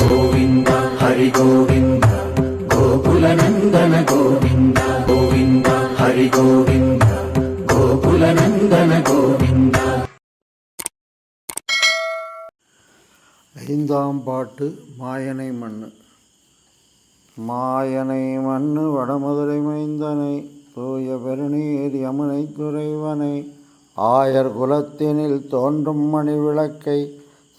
கோவிந்த ஹரி கோவிந்த கோகுலநந்தன கோவிந்த கோவிந்த ஹரி கோவிந்த. கோகுலநந்தன ஐந்தாம் பாட்டு மாயனை மண்ணு. மாயனை மண்ணு வடமதுரை மைந்தனை தூய பெருநீர் யமுனை துறைவனை. ஆயர் குலத்தினில் தோன்றும் மணி விளக்கை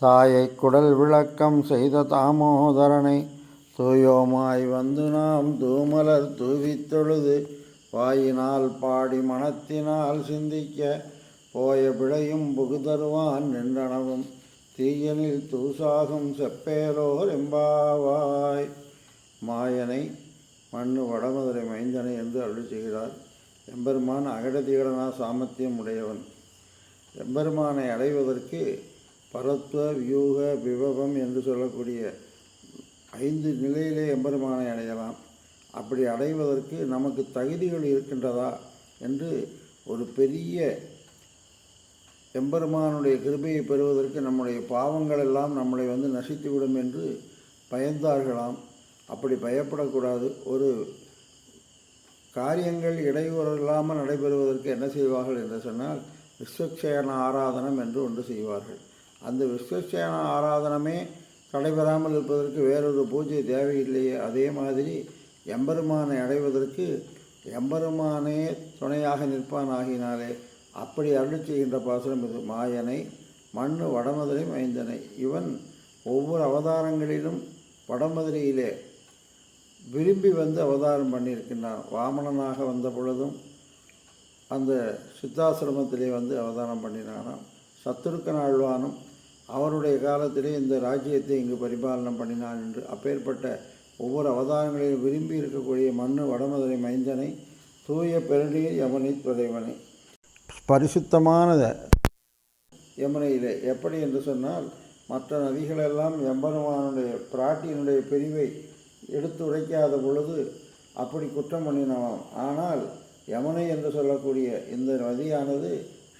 தாயை குடல் விளக்கம் செய்த தாமோதரனை தூயோமாய் வந்து நாம் தூமலர் தூவித்தொழுது வாயினால் பாடி மனத்தினால் சிந்திக்க போய பிழையும் புகுதருவான் நின்றனவும் தீயனில் தூசாகும் செப்பேலோர் எம்பாவாய். மாயனை மண்ணு வடமதுரை மைந்தனை என்று அருள் செய்கிறார். எம்பெருமான் அகடதிகடனா சாமர்த்தியம் உடையவன். எம்பெருமானை அடைவதற்கு பரத்வ வியூக விபவம் என்று சொல்லக்கூடிய ஐந்து நிலையிலே எம்பெருமானை அடையலாம். அப்படி அடைவதற்கு நமக்கு தகுதிகள் இருக்கின்றதா என்று ஒரு பெரிய எம்பெருமானுடைய கிருபையை பெறுவதற்கு நம்முடைய பாவங்கள் எல்லாம் நம்மளை வந்து நசித்துவிடும் என்று பயந்தார்களாம். அப்படி பயப்படக்கூடாது. ஒரு காரியங்கள் இடையூறு இல்லாமல் நடைபெறுவதற்கு என்ன செய்வார்கள் என்று சொன்னால் விஸ்வக்ஷயன ஆராதனம் என்று ஒன்று செய்வார்கள். அந்த விஸ்வசேன ஆராதனமே நடைபெறாமல் இருப்பதற்கு வேறொரு பூஜை தேவையில்லையே. அதே மாதிரி எம்பெருமானை அடைவதற்கு எம்பெருமானே துணையாக நிற்பான் ஆகினாலே அப்படி அருள் செய்கின்ற பாசுரம் இது. மாயனை மண்ணு வடமதுரை மைந்தனை. இவன் ஒவ்வொரு அவதாரங்களிலும் வடமதுரையிலே விரும்பி வந்து அவதாரம் பண்ணியிருக்கின்றான். வாமனனாக வந்த பொழுதும் அந்த சித்தாசிரமத்திலே வந்து அவதாரம் பண்ணினானாம். சத்துருக்கன் ஆழ்வானும் அவருடைய காலத்திலே இந்த ராஜ்யத்தை இங்கு பரிபாலனம் பண்ணினான் என்று அப்பேற்பட்ட ஒவ்வொரு அவதாரங்களிலும் விரும்பி இருக்கக்கூடிய மண்ணு வடமதுரை மைந்தனை தூய பெருநீர் யமனை துறைவனை பரிசுத்தமான யமுனையிலே. எப்படி என்று சொன்னால் மற்ற நதிகளெல்லாம் எம்பெருமானுடைய பிராட்டியினுடைய பிரிவை எடுத்து உரைக்காத பொழுது அப்படி குற்றம் பண்ணினவாம் ஆனால் யமுனை என்று சொல்லக்கூடிய இந்த நதியானது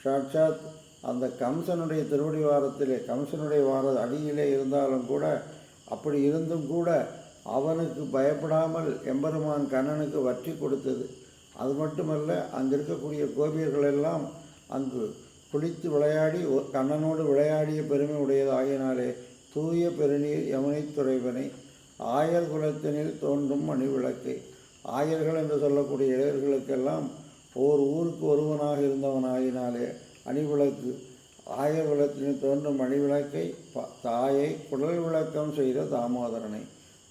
சாட்சாத் அந்த கம்சனுடைய திருவடி வாரத்திலே கம்சனுடைய வார அடியிலே இருந்தாலும் கூட அப்படி இருந்தும் கூட அவனுக்கு பயப்படாமல் எம்பெருமான் கண்ணனுக்கு வற்றி கொடுத்தது. அது மட்டுமல்ல அங்கே இருக்கக்கூடிய கோபியர்களெல்லாம் அங்கு குளித்து விளையாடி கண்ணனோடு விளையாடிய பெருமை உடையதாகினாலே தூய பெருநீர் யமுனை துறைவனை ஆயர் குலத்தினில் தோன்றும் மணி விளக்கை ஆயர்கள் என்று சொல்லக்கூடிய இளையர்களுக்கெல்லாம் ஓர் ஊருக்கு ஒருவனாக இருந்தவனாகினாலே அணிவிளக்கு. ஆயர் குலத்தினில் தோன்றும் மணி விளக்கை ப- தாயை குடல் விளக்கம் செய்த தாமோதரனை.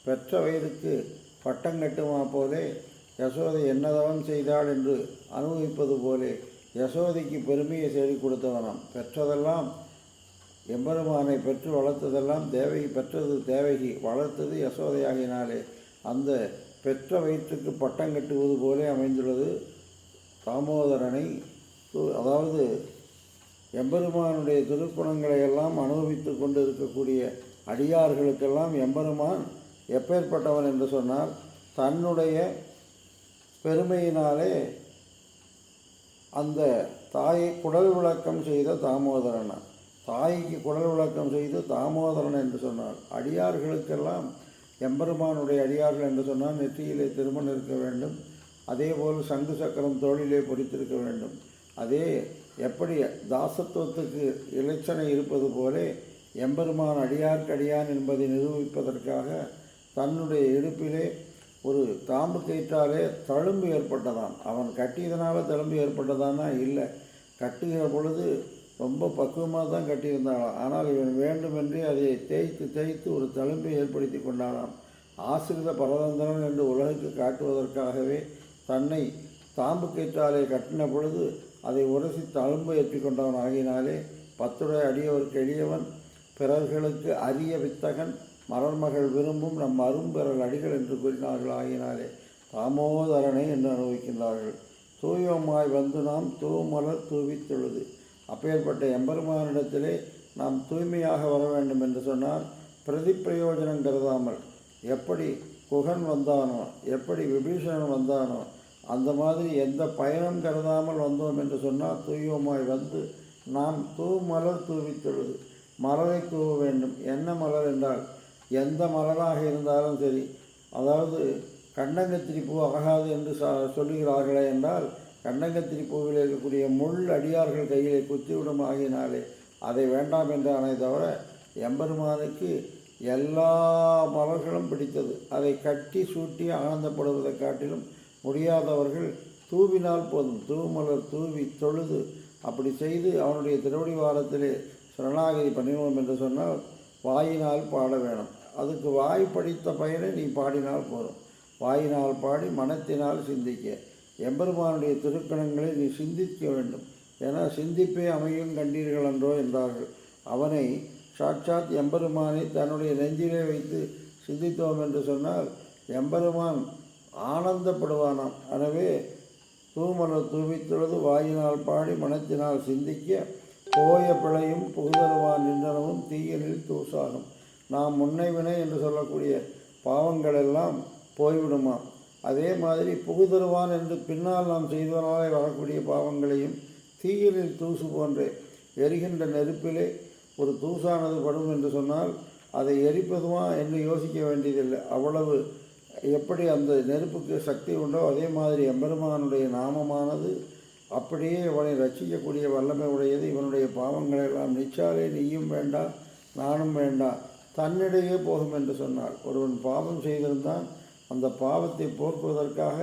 பெற்ற வயதுக்கு பட்டம் கட்டுமா போலே யசோதை என்னதவன் செய்தாள் என்று அனுபவிப்பது போலே யசோதைக்கு பெருமையை தேடி கொடுத்தவனாம். பெற்றதெல்லாம் எம்பெருமானை பெற்று வளர்த்ததெல்லாம் தேவகி பெற்றது தேவகி வளர்த்தது யசோதையாகினாலே. அந்த பெற்ற வயிற்றுக்கு பட்டம் கட்டுவது போலே அமைந்துள்ளது தாமோதரனை. அதாவது எம்பெருமானுடைய திருக்குணங்களை எல்லாம் அனுபவித்து கொண்டு இருக்கக்கூடிய அடியார்களுக்கெல்லாம் எம்பெருமான் எப்பேற்பட்டவன் என்று சொன்னால் தன்னுடைய பெருமையினாலே அந்த தாயை குடல் விளக்கம் செய்த தாமோதரன். தாய்க்கு குடல் விளக்கம் செய்து தாமோதரன் என்று சொன்னார். அடியார்களுக்கெல்லாம் எம்பெருமானுடைய அடியார்கள் என்று சொன்னால் நெற்றியிலே திருமணம் இருக்க வேண்டும். அதேபோல் சங்கு சக்கரம் தோளிலே பொறித்திருக்க வேண்டும். அதே எப்படி தாசத்துவத்துக்கு இலட்சணை இருப்பது போலே எம்பெருமான் அடியார்க்கடியான் என்பதை நிரூபிப்பதற்காக தன்னுடைய இடுப்பிலே ஒரு தாம்பு கயிற்றாலே தழும்பு ஏற்பட்டதான் அவன் கட்டியதனால தழும்பு ஏற்பட்டதானா இல்லை. கட்டுகிற பொழுது ரொம்ப பக்குவமாக தான் கட்டியிருந்தாளாம். ஆனால் இவன் வேண்டுமென்றே அதை தேய்த்து தேய்த்து ஒரு தழும்பை ஏற்படுத்தி கொண்டானாம் ஆசிரித பரதந்திரன் என்று உலகுக்கு காட்டுவதற்காகவே தன்னை தாம்பு கயிற்றாலே கட்டின பொழுது அதை உரசி தழும்பு ஏற்றி கொண்டவன் ஆகினாலே பத்துடைய அடியவருக்கு எளியவன் பிறர்களுக்கு அரிய வித்தகன் மலர்மகள் விரும்பும் நம் அரும்பெறல் அடிகள் என்று கூறினார்கள் ஆகினாலே தாமோதரனை என்று அனுபவிக்கின்றார்கள். தூயமாய் வந்து நாம் தூமலர் தூவித்துள்ளது. அப்பேற்பட்ட எம்பெருமானிடத்திலே நாம் தூய்மையாக வர வேண்டும் என்று சொன்னால் பிரதிப்பிரயோஜனம் கருதாமல் எப்படி குகன் வந்தானோ எப்படி விபீஷணன் வந்தானோ அந்த மாதிரி எந்த பயனும் கருதாமல் வந்தோம் என்று சொன்னால் தூய்வமாய் வந்து நாம் தூமலர் மலர் தொழுது மலரை தூவ வேண்டும். என்ன மலர் என்றால் எந்த மலராக இருந்தாலும் சரி அதாவது கண்டங்கத்திரி பூ ஆகாது என்று சொல்லுகிறார்களே என்றால் கண்டங்கத்திரி பூவில் இருக்கக்கூடிய முள் அடியார்கள் கையிலே குத்திவிடும் ஆகினாலே அதை வேண்டாம் என்றானே தவிர எம்பெருமானுக்கு எல்லா மலர்களும் பிடித்தது. அதை கட்டி சூட்டி ஆனந்தப்படுவதைக் காட்டிலும் முடியாதவர்கள் தூவினால் போதும். தூமலர் தூவி தொழுது அப்படி செய்து அவனுடைய திருவடி வாரத்திலே சரணாகதி பண்ணினோம் என்று சொன்னால் வாயினால் பாட வேணும். அதுக்கு வாய் படித்த பயனை நீ பாடினால் போதும். வாயினால் பாடி மனத்தினால் சிந்திக்க. எம்பெருமானுடைய திருக்கணங்களை நீ சிந்திக்க வேண்டும். ஏன்னா சிந்திப்பே அமையும் கண்டீர்கள் என்றோ என்றார்கள். அவனை சாட்சாத் எம்பெருமானை தன்னுடைய நெஞ்சிலே வைத்து சிந்தித்தோம் என்று சொன்னால் எம்பெருமான் ஆனந்தப்படுவானாம். எனவே தூமலர் தூவித்துள்ளது வாயினால் பாடி மனத்தினால் சிந்திக்க போய பிழையும் புகுதருவான் நின்றனவும் தீயலில் தூசாகும். நாம் முன்னை வினை என்று சொல்லக்கூடிய பாவங்களெல்லாம் போய்விடுமாம். அதே மாதிரி புகுதருவான் என்று பின்னால் நாம் செய்தவனாலே வரக்கூடிய பாவங்களையும் தீயலில் தூசு போன்றே எரிகின்ற நெருப்பிலே ஒரு தூசானது படும் என்று சொன்னால் அதை எரிப்பதுமா என்று யோசிக்க வேண்டியதில்லை. அவ்வளவு எப்படி அந்த நெருப்புக்கு சக்தி உண்டோ அதே மாதிரி எம்பெருமானுடைய நாமமானது அப்படியே இவனை ரசிக்கக்கூடிய வல்லமை உடையது. இவனுடைய பாவங்களை எல்லாம் நிச்சாலே நீயும் வேண்டாம் நானும் வேண்டாம் தன்னிடையே போகும் என்று சொன்னார் ஒருவன் பாவம் செய்திருந்தான் அந்த பாவத்தை போக்குவதற்காக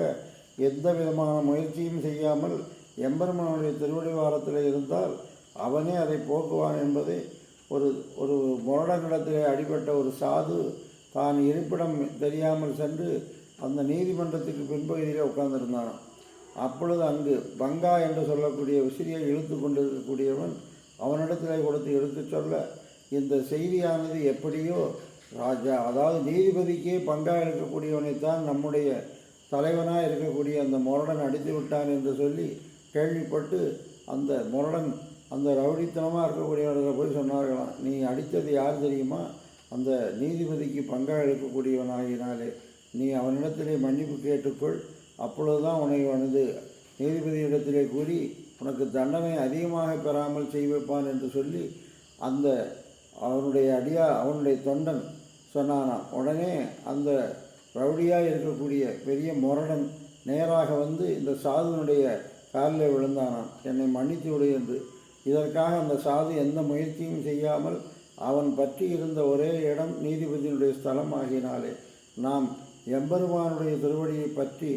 எந்த விதமான முயற்சியும் செய்யாமல் எம்பெருமானுடைய திருவடிவாரத்தில் இருந்தால் அவனே அதை போக்குவான் என்பதை ஒரு ஒரு முரடங்கிடத்திலே அடிபட்ட ஒரு சாது தான் இருப்பிடம் தெரியாமல் சென்று அந்த நீதிமன்றத்துக்கு பின்பகுதியிலே உட்கார்ந்திருந்தான். அப்பொழுது அங்கு பங்கா என்று சொல்லக்கூடிய விசிறியை இழுத்து கொண்டிருக்கக்கூடியவன் அவனிடத்திலே கொடுத்து எடுத்துச் சொல்ல இந்த செய்தியானது எப்படியோ ராஜா அதாவது நீதிபதிக்கே பங்கா இருக்கக்கூடியவனைத்தான் நம்முடைய தலைவனாக இருக்கக்கூடிய அந்த முரடன் அடித்து விட்டான் என்று சொல்லி கேள்விப்பட்டு அந்த முரடன் அந்த ரவுடித்தனமாக இருக்கக்கூடியவர்களை போய் சொன்னார்களாம். நீ அடித்தது யார் தெரியுமா? அந்த நீதிபதிக்கு பங்காக இருக்கக்கூடியவனாகினாலே நீ அவனிடத்திலே மன்னிப்பு கேட்டுக்கொள். அப்பொழுதுதான் உன்னை வந்து நீதிபதியிடத்திலே கூறி உனக்கு தண்டனை அதிகமாக பெறாமல் செய்விப்பான் என்று சொல்லி அந்த அவனுடைய அடியா அவனுடைய தொண்டன் சொன்னானாம். உடனே அந்த ரவுடியாக இருக்கக்கூடிய பெரிய முரடன் நேராக வந்து இந்த சாதுனுடைய காலில் விழுந்தானாம். என்னை மன்னித்து விடு என்று. இதற்காக அந்த சாது எந்த முயற்சியும் செய்யாமல் அவன் பற்றி இருந்த ஒரே இடம் நீதிபதியினுடைய ஸ்தலம் ஆகினாலே. நாம் எம்பெருமானுடைய திருவடியை பற்றி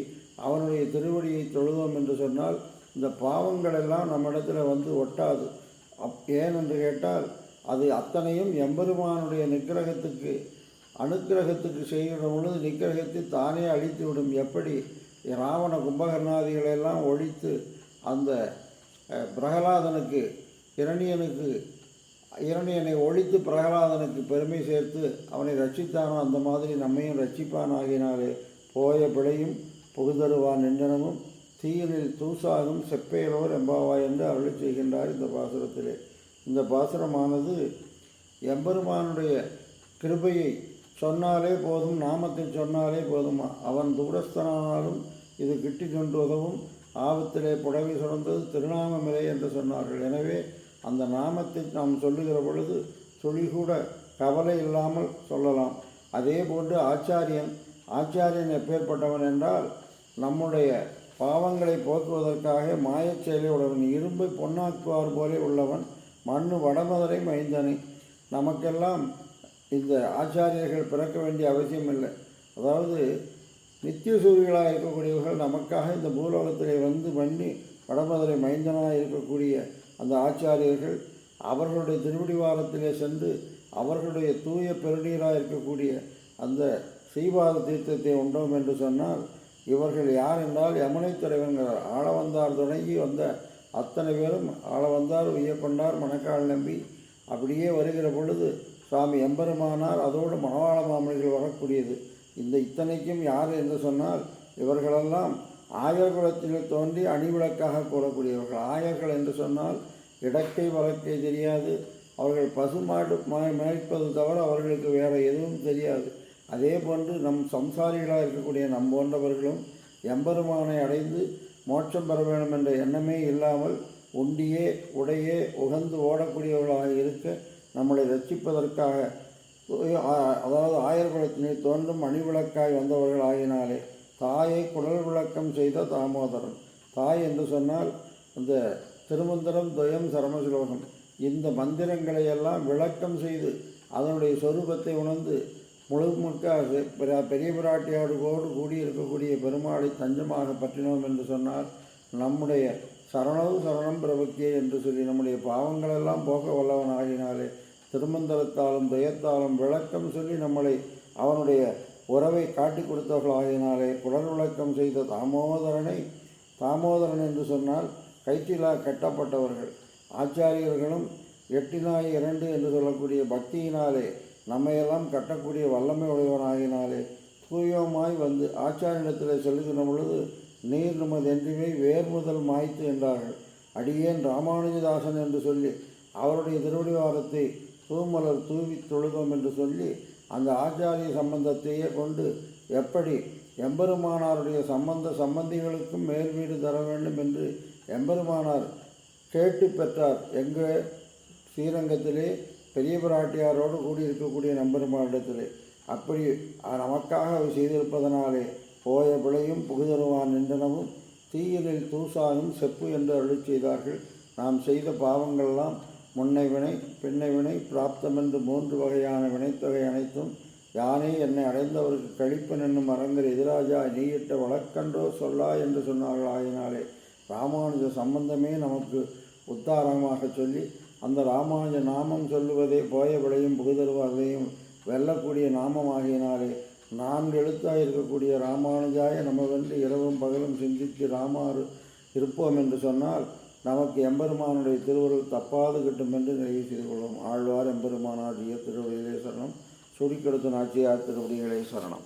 அவனுடைய திருவடியை தொழுதோம் என்று சொன்னால் இந்த பாவங்களெல்லாம் நம்மிடத்தில் வந்து ஒட்டாது. அப் ஏன் என்று கேட்டால் அது அத்தனையும் எம்பெருமானுடைய நிக்கிரகத்துக்கு அனுக்கிரகத்துக்கு செய்கிற பொழுது நிக்கிரகத்தை தானே அழித்து விடும் எப்படி? ராவண கும்பகர்ணாதிகளெல்லாம் ஒழித்து அந்த பிரகலாதனுக்கு இரணியனுக்கு இரணியனை ஒழித்து பிரகலாதனுக்கு பெருமை சேர்த்து அவனை ரட்சித்தானோ அந்த மாதிரி நம்மையும் ரட்சிப்பானாகினாலே போய பிழையும் புகுதருவான் நின்றனமும் தீயலில் தூசாகும் செப்பையலோர் எம்பாவாய் என்று அருளி செய்கின்றார் இந்த பாசுரத்திலே. இந்த பாசுரமானது எம்பெருமானுடைய கிருபையை சொன்னாலே போதும் நாமத்தை சொன்னாலே போதுமா. அவன் தூரஸ்தனானாலும் இது கிட்டி கொண்டு உதவும் ஆபத்திலே புடவை சுரந்தது திருநாமமிலை என்று சொன்னார்கள். எனவே அந்த நாமத்தை நாம் சொல்லுகிற பொழுது துளிகூட கவலை இல்லாமல் சொல்லலாம். அதே போன்று ஆச்சாரியன் ஆச்சாரியன் எப்பேற்பட்டவன் என்றால் நம்முடைய பாவங்களை போக்குவதற்காக மாயச் செயலை உடையவன் இரும்பை பொன்னாக்குவார் போலே உள்ளவன் மண்ணு வடமதுரை மைந்தனை நமக்கெல்லாம் இந்த ஆச்சாரியர்கள் பிறக்க வேண்டிய அவசியம் இல்லை. அதாவது நித்திய சூரியர்களாக இருக்கக்கூடியவர்கள் நமக்காக இந்த பூலோகத்திலே வந்து பண்ணி வடமதுரை மைந்தனாக இருக்கக்கூடிய அந்த ஆச்சாரியர்கள் அவர்களுடைய திருவடிவாரத்திலே சென்று அவர்களுடைய தூய பெருநீராக இருக்கக்கூடிய அந்த ஸ்ரீபாத தீர்த்தத்தை உண்டோம் என்று சொன்னால் இவர்கள் யார் என்றால் யமுனை துறைவன்கிறார் ஆளவந்தார் தொடங்கி வந்த அத்தனை பேரும் ஆளவந்தார் வந்தார் மணக்கால் நம்பி அப்படியே வருகிற பொழுது சுவாமி எம்பெருமானார் அதோடு மணவாள மாமனிகள் வரக்கூடியது. இந்த இத்தனைக்கும் யார் என்று சொன்னால் இவர்களெல்லாம் ஆயர்குலத்தில் தோன்றி அணிவிளக்காக கூறக்கூடியவர்கள். ஆயர்கள் என்று சொன்னால் இடக்கை வழக்கை தெரியாது. அவர்கள் பசுமாடு மேய்ப்பது தவிர அவர்களுக்கு வேறு எதுவும் தெரியாது. அதே போன்று நம் சம்சாரிகளாக இருக்கக்கூடிய நம் போன்றவர்களும் எம்பெருமானை அடைந்து மோட்சம் பெற வேண்டும் என்ற எண்ணமே இல்லாமல் உண்டியே உடையே உகந்து ஓடக்கூடியவர்களாக இருக்க நம்மளை ரட்சிப்பதற்காக அதாவது ஆயர்குலத்தினை தோன்றும் அணிவிளக்காய் வந்தவர்கள் ஆகினாலே தாயை குடல் விளக்கம் செய்த தாமோதரன். தாய் என்று சொன்னால் இந்த திருமந்திரம் துயம் சரமசுலோகம். இந்த மந்திரங்களை எல்லாம் விளக்கம் செய்து அதனுடைய சொரூபத்தை உணர்ந்து முழு முழுக்க அது பெரிய பிராட்டியோடு கோடு கூடி இருக்கக்கூடிய பெருமாளை தஞ்சமாக பற்றினோம் என்று சொன்னால் நம்முடைய சரணவு சரணம் பிரபக்தியே என்று சொல்லி நம்முடைய பாவங்களெல்லாம் போக வல்லவன் ஆகினாலே திருமந்திரத்தாலும் துயத்தாலும் விளக்கம் சொல்லி நம்மளை அவனுடைய உறவை காட்டி கொடுத்தவர்களாகினாலே குடல் விளக்கம் செய்த தாமோதரனை தாமோதரன் என்று சொன்னால் கைத்திலா கட்டப்பட்டவர்கள். ஆச்சாரியர்களும் எட்டினாய் இரண்டு என்று சொல்லக்கூடிய பக்தியினாலே நம்மையெல்லாம் கட்டக்கூடிய வல்லமை உடையவனாகினாலே தூயமாய் வந்து ஆச்சாரியனிடத்தில் செல்லுகின்ற பொழுது நீர் நமது என்றுமே வேர் முதல் மாய்த்து என்றார்கள். அடியேன் ராமானுஜதாசன் என்று சொல்லி அவருடைய திருவடிவாரத்தை தூமலர் தூவி தொழுதோம் என்று சொல்லி அந்த ஆச்சாரிய சம்பந்தத்தையே கொண்டு எப்படி எம்பெருமானாருடைய சம்பந்த சம்பந்திகளுக்கும் மேல் வீடு தர வேண்டும் என்று எம்பெருமானார் கேட்டு பெற்றார். எங்கள் ஸ்ரீரங்கத்திலே பெரிய பிராட்டியாரோடு கூடியிருக்கக்கூடிய நம்பெருமானிடத்திலே. அப்படி நமக்காக அவர் செய்திருப்பதனாலே போய பிழையும் புகுதருவான் நின்றனவும் தீயிலில் தூசானும் செப்பு என்று அருள் செய்தார்கள். நாம் செய்த பாவங்களெல்லாம் முன்னை வினை பின்னை வினை பிராப்தம் என்று மூன்று வகையான வினைத்தொகை அனைத்தும் யானே என்னை அடைந்தவருக்கு கழிப்பன் என்னும் அரங்கர் எதிராஜா நீயிட்ட வழக்கன்றோ சொல்லா என்று சொன்னார்கள். ஆயினாலே ராமானுஜ சம்பந்தமே நமக்கு உத்தாரமாக சொல்லி அந்த ராமானுஜ நாமம் சொல்லுவதே போய விளையும் புகுதருவதையும் வெல்லக்கூடிய நாமம் ஆகினாலே நான்கு எழுத்தாக இருக்கக்கூடிய ராமானுஜாய நமவென்று இரவும் பகலும் சிந்தித்து ராமாறு இருப்போம் என்று சொன்னால் நமக்கு எம்பெருமானுடைய திருவுருள் தப்பாது கிட்டும் என்று நிறைவு செய்து கொள்வோம். ஆழ்வார் எம்பெருமானார் திருவடிகளே சரணம் சுடிக்கெடுத்து நாச்சியார் திருவடிகளே சரணம்.